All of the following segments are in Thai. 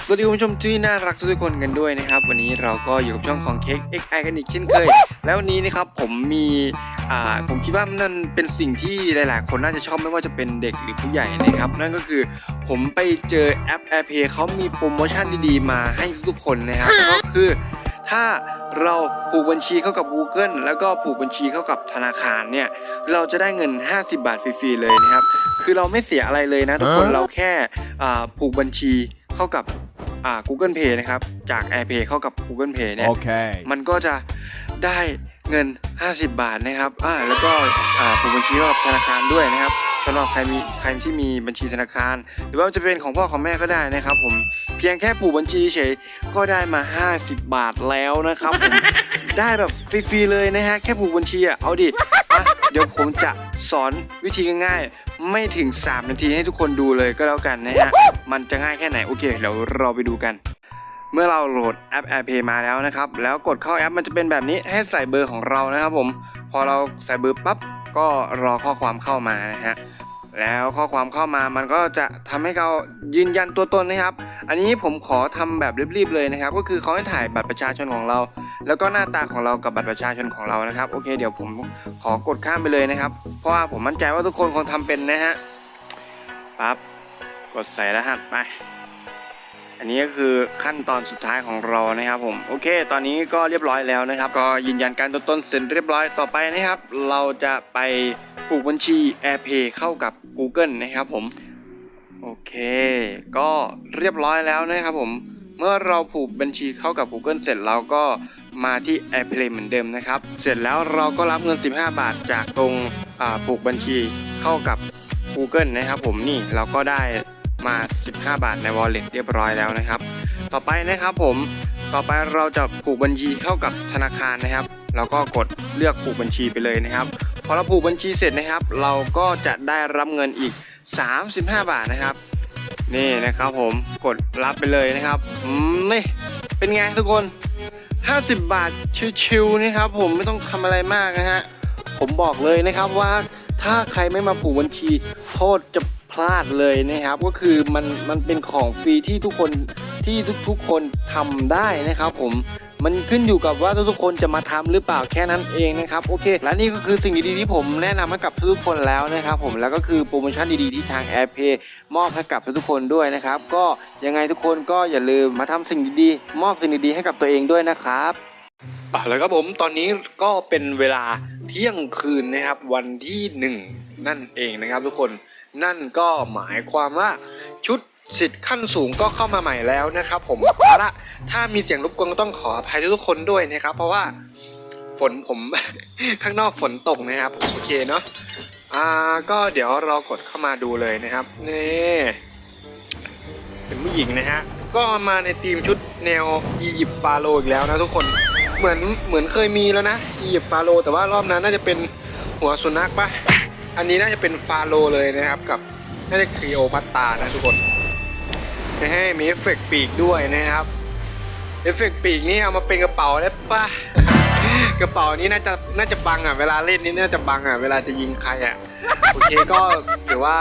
สวัสดีคุณผู้ชมที่น่ารักทุกๆคนกันด้วยนะครับ วันนี้เราก็อยู่กับช่องของเค้ก XI กันอีกเช่นเคย แล้ววันนี้นะครับผมมีอ่าผมคิดว่านั่นเป็นสิ่งที่หลาย ๆ คนน่าจะชอบไม่ว่าจะเป็นเด็กหรือผู้ใหญ่นะครับ นั่นก็คือผมไปเจอแอป AirPay เขามีโปรโมชั่นดีๆ มาให้ทุกๆคนนะครับก็คือถ้าเราผูกบัญชีเข้ากับ Google แล้วก็ผูกบัญชีเข้ากับธนาคารเนี่ยเราจะได้เงิน 50 บาทฟรีๆเลยนะครับ คือเราไม่เสียอะไรเลยนะทุกคนฮะเราแค่อ่าผูกบัญชีเข้ากับ อ่า Google Pay นะครับ จาก AirPay เข้ากับ Google Pay เนี่ย Okay. มันก็จะได้เงิน 50 บาทนะครับ อ่า แล้วก็ อ่าผูกบัญชีเข้ากับธนาคารด้วยนะครับสำหรับใครมี ใครที่มีบัญชีธนาคาร หรือว่าจะเป็นของพ่อของแม่ก็ได้นะครับ ผม เพียงแค่ผูกบัญชีเฉยก็ได้มา 50 บาทแล้วนะครับผม ได้แบบฟรีๆเลยนะฮะ แค่ผูกบัญชีอะ เอาดิอะเดี๋ยวผมจะสอนวิธีง่ายๆ ไม่ถึง 3 นาทีให้ทุกคนดูเลยก็แล้วกันนะฮะ มันจะง่ายแค่ไหน โอเคเดี๋ยวเราไปดูกัน เมื่อเราโหลดแอป AirPay มาแล้วนะครับ แล้วกดเข้าแอปมันจะเป็นแบบนี้ให้ใส่เบอร์ของเรานะครับผม พอเราใส่เบอร์ปั๊บก็รอข้อความเข้ามานะฮะแล้วข้อความเข้ามามันก็จะทำให้เรายืนยันตัวตนนะครับ อันนี้ผมขอทำแบบรีบๆเลยนะครับ ก็คือเขาให้ถ่ายบัตรประชาชนของเรา แล้วก็หน้าตาของเรากับบัตรประชาชนของเรานะครับ โอเค เดี๋ยวผมขอกดข้ามไปเลยนะครับ เพราะว่าผมมั่นใจว่าทุกคนคงทำเป็นนะฮะปั๊บกดใส่รหัสไป อันนี้ก็คือขั้นตอนสุดท้ายของเรานะครับผม โอเค ตอนนี้ก็เรียบร้อยแล้วนะครับ ก็ยืนยันการตัวตนเสร็จเรียบร้อยต่อไปนะครับ เราจะไปผูกบัญชี AirPay เข้ากับ Google นะครับผม โอเค ก็เรียบร้อยแล้วนะครับผม เมื่อเราผูกบัญชีเข้ากับ Google เสร็จเราก็ มาที่ AirPay เหมือนเดิมนะครับ เสร็จแล้วเราก็รับเงิน 15 บาทจากตรงผูกบัญชีเข้ากับ Google นะครับ ผมนี่เราก็ได้มา 15 บาทใน Wallet เรียบร้อยแล้วนะครับ ต่อไปนะครับผมต่อไปเราจะผูกบัญชีเข้ากับธนาคารนะครับเราก็กดเลือกผูกบัญชีไปเลยนะครับพอเราผูกบัญชีเสร็จนะครับ เราก็จะได้รับเงินอีก 35 บาทนะครับ นี่นะครับผมกดรับไปเลยนะครับนี่เป็นไงทุกคน 50 บาทชิวๆนะครับ ผมไม่ต้องทำอะไรมากนะฮะ ผมบอกเลยนะครับว่าถ้าใครไม่มาผูกบัญชีโทษจะพลาดเลยนะครับ ก็คือมันมันเป็นของฟรีที่ทุกคนที่ทุกๆคนทำได้นะครับ ผม มันขึ้นอยู่กับว่าทุกๆคนจะมาทำหรือเปล่าแค่นั้นเองนะครับโอเค และนี่ก็คือสิ่งดีๆที่ผมแนะนำให้กับทุกๆคนแล้วนะครับผมแล้วก็คือโปรโมชั่นดีๆที่ทาง AirPay มอบให้กับทุกๆคนด้วยนะครับก็ยังไงทุกคนก็อย่าลืมมาทำสิ่งดีๆมอบสิ่งดีๆให้กับตัวเองด้วยนะครับอะแล้วครับผมตอนนี้ก็เป็นเวลาเที่ยงคืนนะครับวันที่หนึ่งนั่นเองนะครับทุกคนนั่นก็หมายความว่าชุด สิทธิ์ขั้นสูงก็เข้ามาใหม่แล้วนะครับ ผมเอาละถ้ามีเสียงรบกวนก็ต้องขออภัยทุกคนด้วยนะครับ เพราะว่าฝนผม ข้างนอกฝนตกนะครับ โอเคเนาะอ่าก็เดี๋ยวเรากดเข้ามาดูเลยนะครับนี่เป็นผู้หญิงนะฮะก็มาในทีมชุดแนวอียิปต์ฟาโรอีกแล้วนะทุกคนเหมือนเหมือนเคยมีแล้วนะอียิปต์ฟาโรแต่ว่ารอบนั้นน่าจะเป็นหัวสุนัขปะอันนี้น่าจะเป็นฟาโรเลยนะครับกับน่าจะคลีโอพัตตานะทุกคน นะฮะมีเอฟเฟกต์ปีกด้วยนะครับเอฟเฟกต์ปีกนี่เอามาเป็นกระเป๋าได้ปะกระเป๋านี้น่าจะน่าจะบังอะเวลาเล่นนี่น่าจะบังอะเวลาจะยิงใครอะโอเคก็ถือว่า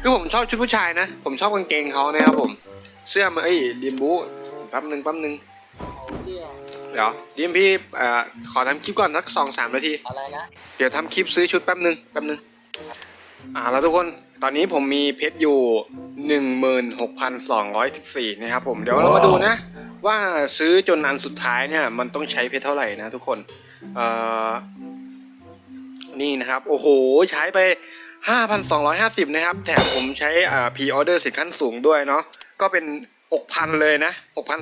คือผมชอบชุดผู้ชายนะ ผมชอบกางเกงเขานะครับผม เสื้อมาเอ้ยดิมบูแป๊บหนึ่งแป๊บหนึ่งเดี๋ยวดิมพี่เอ่อขอทำคลิปก่อนสักสองสามนาทีอะไรนะเดี๋ยวทำคลิปซื้อชุดแป๊บหนึ่งแป๊บหนึ่งอ่าแล้วทุกคน ตอนนี้ผมมีเพชรอยู่หนึ่งหมื่นหกพันสองร้อยสิบสี่นะครับผมเดี๋ยวเรามาดูนะ ว่าซื้อจนอันสุดท้ายเนี่ย มันต้องใช้เพชรเท่าไหร่นะทุกคนเอ่อนี่นะครับ โอ้โห ใช้ไป 5,250 นะครับ แถมผมใช้อ่าพรีออเดอร์สิทธิ์ขั้นสูงด้วยเนาะก็เป็น 6,000 เลยนะ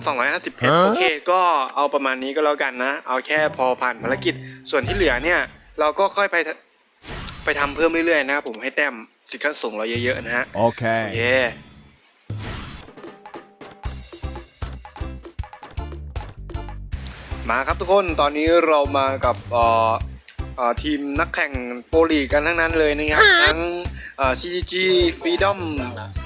6,250 เพชรฮะโอเค ก็เอาประมาณนี้ก็แล้วกันนะ เอาแค่พอผ่านภารกิจ ส่วนที่เหลือเนี่ย เราก็ค่อยไปไปทำเพิ่มเรื่อยๆนะครับผมให้แต้ม สิทธิ์ขั้นสูงเราเยอะๆนะฮะ โอเค Okay. มาครับทุกคนตอนนี้เรามากับเอ่อเอ่อทีมนักแข่งโปรลีกกันทั้งนั้นเลยนะครับ ทั้งเอ่อ CGG Freedom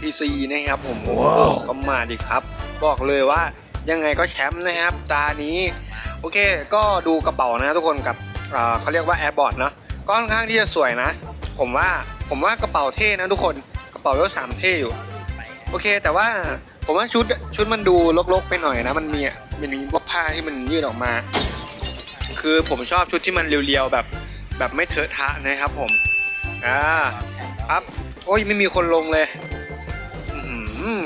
PC นะครับผมโอ้โหว้าวก็มาดิครับ บอกเลยว่ายังไงก็แชมป์นะครับ ตานี้ โอเค ก็ดูกระเป๋านะทุกคนกับเอ่อเขาเรียกว่า Airbot เนาะก็ค่อนข้างที่จะสวยนะ ผมว่า ผมว่ากระเป๋าเท่นะทุกคนกระเป๋ายศสามเท่อยู่ โอเค แต่ว่าผมว่าชุดชุดมันดูรกๆไปหน่อยนะ มันมีมันมีพวกผ้าที่มันยืดออกมา คือผมชอบชุดที่มันเรียวๆแบบแบบไม่เถอะทะนะครับผมอ่าครับโอ้ยไม่มีคนลงเลยอื้อหือ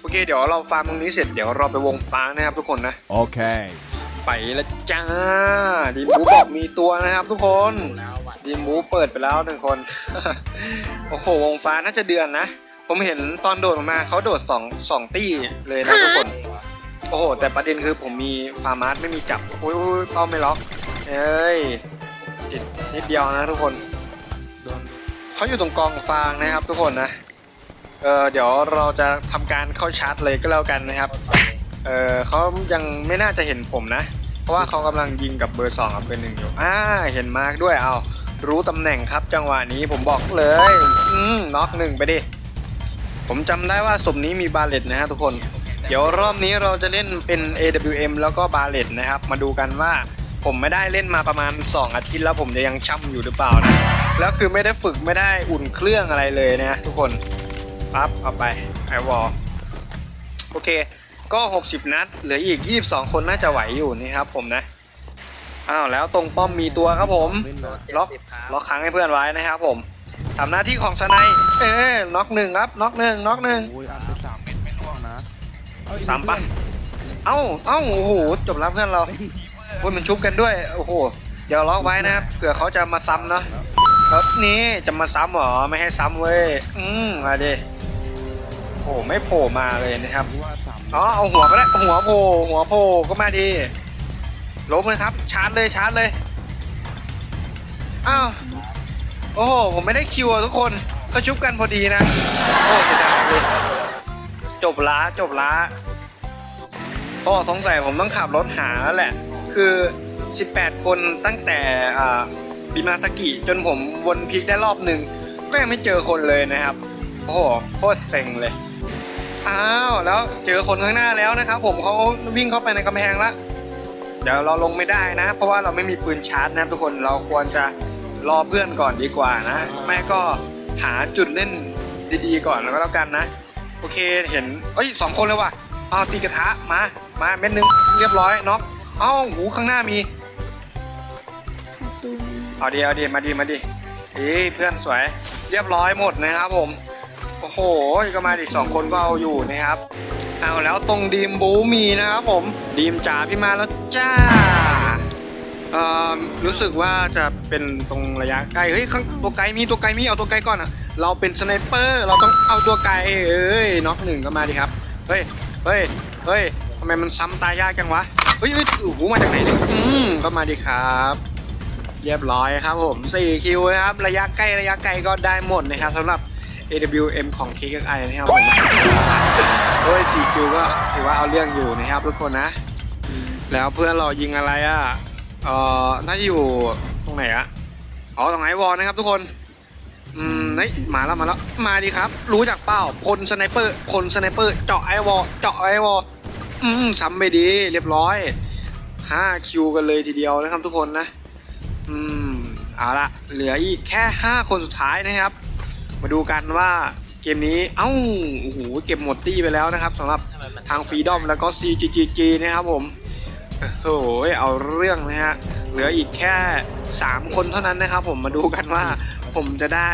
โอเค เดี๋ยวเราฟาร์มตรงนี้เสร็จเดี๋ยวเราไปวงฟ้านะครับทุกคนนะ Okay. ไปแล้วจ้าดีมบูบอกมีตัวนะครับทุกคน ดีมบูเปิดไปแล้วหนึ่งคน โอ้โห วงฟ้าน่าจะเดือนนะ ผมเห็นตอนโดดออกมาเขาโดดสองสองตี้เลยนะทุกคน โอ้โห แต่ประเด็นคือผมมีฟาร์มาร์ไม่มีจับโอ้ยโอ้ยเป้าไม่ล็อก เอ้ยจิตนิดเดียวนะทุกคนเขาอยู่ตรงกองฟางนะครับ ทุกคนนะ เออเดี๋ยวเราจะทำการเข้าชาร์จเลยก็แล้วกันนะครับ เออเขายังไม่น่าจะเห็นผมนะ เพราะว่าเขากำลังยิงกับเบอร์สองกับเบอร์หนึ่งอยู่ อ่า เห็นมาร์กด้วย เอา รู้ตำแหน่งครับจังหวะนี้ผมบอกเลย อืมน็อกหนึ่งไปดิ ผมจำได้ว่าสมนี้มีบาเลตนะฮะทุกคน เดี๋ยวรอบนี้เราจะเล่นเป็น AWM แล้วก็บาเลตนะครับ มาดูกันว่าผมไม่ได้เล่นมาประมาณ 2 อาทิตย์แล้วผมจะยังช่ำอยู่หรือเปล่านะ แล้วคือไม่ได้ฝึกไม่ได้อุ่นเครื่องอะไรเลยนะทุกคน ปั๊บเอาไปไอวอลโอเค ก็ 60 นัดเหลืออีก 22 คนน่าจะไหวอยู่นี่ครับผมนะ อ้าวแล้วตรงป้อมมีตัวครับผมล็อกล็อกค้างให้เพื่อนไว้นะครับผมทำหน้าที่ของสไนป์เอ้ยน็อกหนึ่งครับน็อกหนึ่งน็อกหนึ่งโอ้ยอัดไปสามเม็ดไม่ร่วงนะสามปะเอ้าเอ้าโอ้โหจบแล้วเพื่อนเราพูดมันชุบกันด้วยโอ้โหเดี๋ยวล็อกไว้นะครับเผื่อเขาจะมาซ้ำเนาะแล้วนี่จะมาซ้ำเหรอไม่ให้ซ้ำเว้ยอืมมาดิโอ้โหไม่โผล่มาเลยนะครับรู้ว่าสามอ๋อเอาหัวไปแล้วหัวโผล่หัวโผล่ก็มาดี ล้มเลยครับ ชาร์จเลยชาร์จเลย อ้าว โอ้โห ผมไม่ได้คิวอะทุกคนเขาชุบกันพอดีนะ โอ้เสียดายเลยจบละจบละโอ้สงสัยผมต้องขับรถหาแล้วแหละ คือ 18 คนตั้งแต่บิมาสกิจนผมวนพีคได้รอบหนึ่ง ก็ยังไม่เจอคนเลยนะครับ โอ้โหโคตรเซ็งเลย อ้าว แล้วเจอคนข้างหน้าแล้วนะครับ ผมเขาวิ่งเข้าไปในกำแพงแล้ว เดี๋ยวเราลงไม่ได้นะ เพราะว่าเราไม่มีปืนชาร์จนะทุกคนเราควรจะรอเพื่อนก่อนดีกว่านะไม่ก็หาจุดเล่นดีๆก่อนแล้วก็แล้วกันนะ โอเคเห็นเอ้ยสองคนเลยว่ะเอาตีกระทะมามาเม็ดหนึงเรียบร้อยน็อกเอ้าหูข้างหน้ามีเอาดีเอาดีมาดีมาดีเอ้ยเพื่อนสวยเรียบร้อยหมดนะครับผมโอ้โหก็มาอีกสองคนก็เอาอยู่นะครับ เอาแล้วตรงดีมบูมีนะครับผมดีมจ๋าพี่มาแล้วจ้าเอ่อรู้สึกว่าจะเป็นตรงระยะใกลเฮ้ยข้างตัวไกลมีตัวไกลมีเอาตัวไกลก่อนอะเราเป็นสไนเปอร์เราต้องเอาตัวไกลเอ้ยน็อกหนึ่งก็มาดิครับเฮ้ยเฮ้ยเฮ้ยทำไมมันซ้ำตายยากจังวะเฮ้ยเฮ้ยโอ้โหมาจากไหนเนี่ยอืมก็มาดิครับเรียบร้อยครับผม4คิวนะครับ ระยะใกล้ระยะไกลก็ได้หมดนะครับสำหรับ AWM ของ KXI นะครับผมโอ้ย4คิวก็ถือว่าเอาเรื่องอยู่นะครับทุกคนนะ แล้วเพื่อนเรายิงอะไรอะ เอ่อ น่าจะอยู่ตรงไหนอะอ๋อ ตรงไอวอลนะครับทุกคน อืมเฮ้ยมาแล้วมาแล้ว มาดีครับ รู้จักเป้าพลสไนเปอร์พลสไนเปอร์เจาะไอวอลเจาะไอวอลอืมซ้ำไปดี เรียบร้อย5คิวกันเลยทีเดียวนะครับทุกคนนะ อืม เอาละเหลืออีกแค่ 5 คนสุดท้ายนะครับ มาดูกันว่าเกมนี้ เอ้า โอ้โห เก็บหมดตี้ไปแล้วนะครับสำหรับทางฟรีดอมแล้วก็ CGG นะครับผม โอ้โห เอาเรื่องนะฮะ เหลืออีกแค่ 3 คนเท่านั้นนะครับผม มาดูกันว่าผมจะได้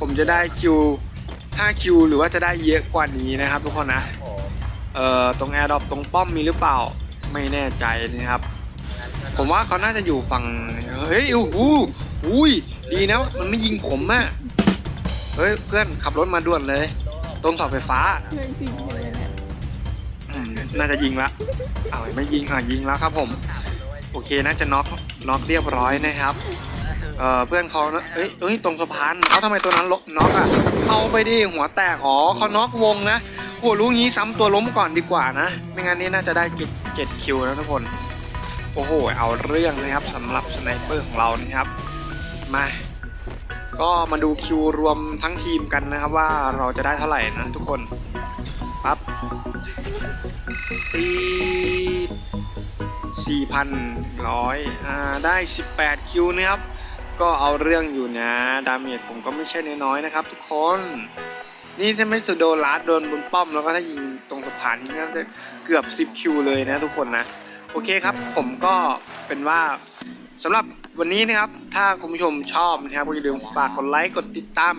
ผมจะได้คิว 5 คิว หรือว่าจะได้เยอะกว่านี้นะครับทุกคนนะ เอ่อ ตรงแอร์ดรอปตรงป้อมมีหรือเปล่า ไม่แน่ใจนะครับ ผมว่าเขาน่าจะอยู่ฝั่ง เฮ้ย โอ้โหอุ้ย ดีนะ มันไม่ยิงผมอะ เฮ้ยเพื่อนขับรถมาด่วนเลย ตรงเสาไฟฟ้าเรื่องจริงเลยเนี่ยอืมน่าจะยิงละอ้าวไม่ยิงอะยิงแล้วครับผม โอเคน่าจะน็อกน็อกเรียบร้อยนะครับเอ่อเพื่อนเขานะเอ้ยเอ้ยตรงสะพานเขาทำไมตัวนั้นลน็อกอะเอาไปดิหัวแตกอ๋อเขาน็อกวงนะโอ้รู้งี้ซ้ำตัวล้มก่อนดีกว่านะไม่งั้นนี่น่าจะได้เจ็ดเจ็ดคิวนะทุกคนโอ้โหเอาเรื่องนะครับสำหรับสไนเปอร์ของเรานะครับมา ก็มาดูคิวรวมทั้งทีมกันนะครับว่าเราจะได้เท่าไหร่นะทุกคนปั๊บตีสี่พันร้อยอ่าได้18คิวนะครับ ก็เอาเรื่องอยู่นะ ดาเมจผมก็ไม่ใช่น้อยๆนะครับ ทุกคน นี่ถ้าไม่โดนลัดโดนบนป้อมแล้วก็ถ้ายิงตรงสะพานนี่น่าจะเกือบ 10 คิวเลยนะทุกคนนะ โอเคครับผมก็เป็นว่าสำหรับ วันนี้นะครับถ้าคุณผู้ชมชอบนะครับก็อย่าลืมฝากกดไลค์กดติดตาม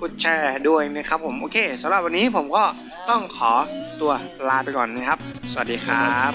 กดแชร์ด้วยนะครับผมโอเคสำหรับวันนี้ผมก็ต้องขอตัวลาไปก่อนนะครับ สวัสดีครับ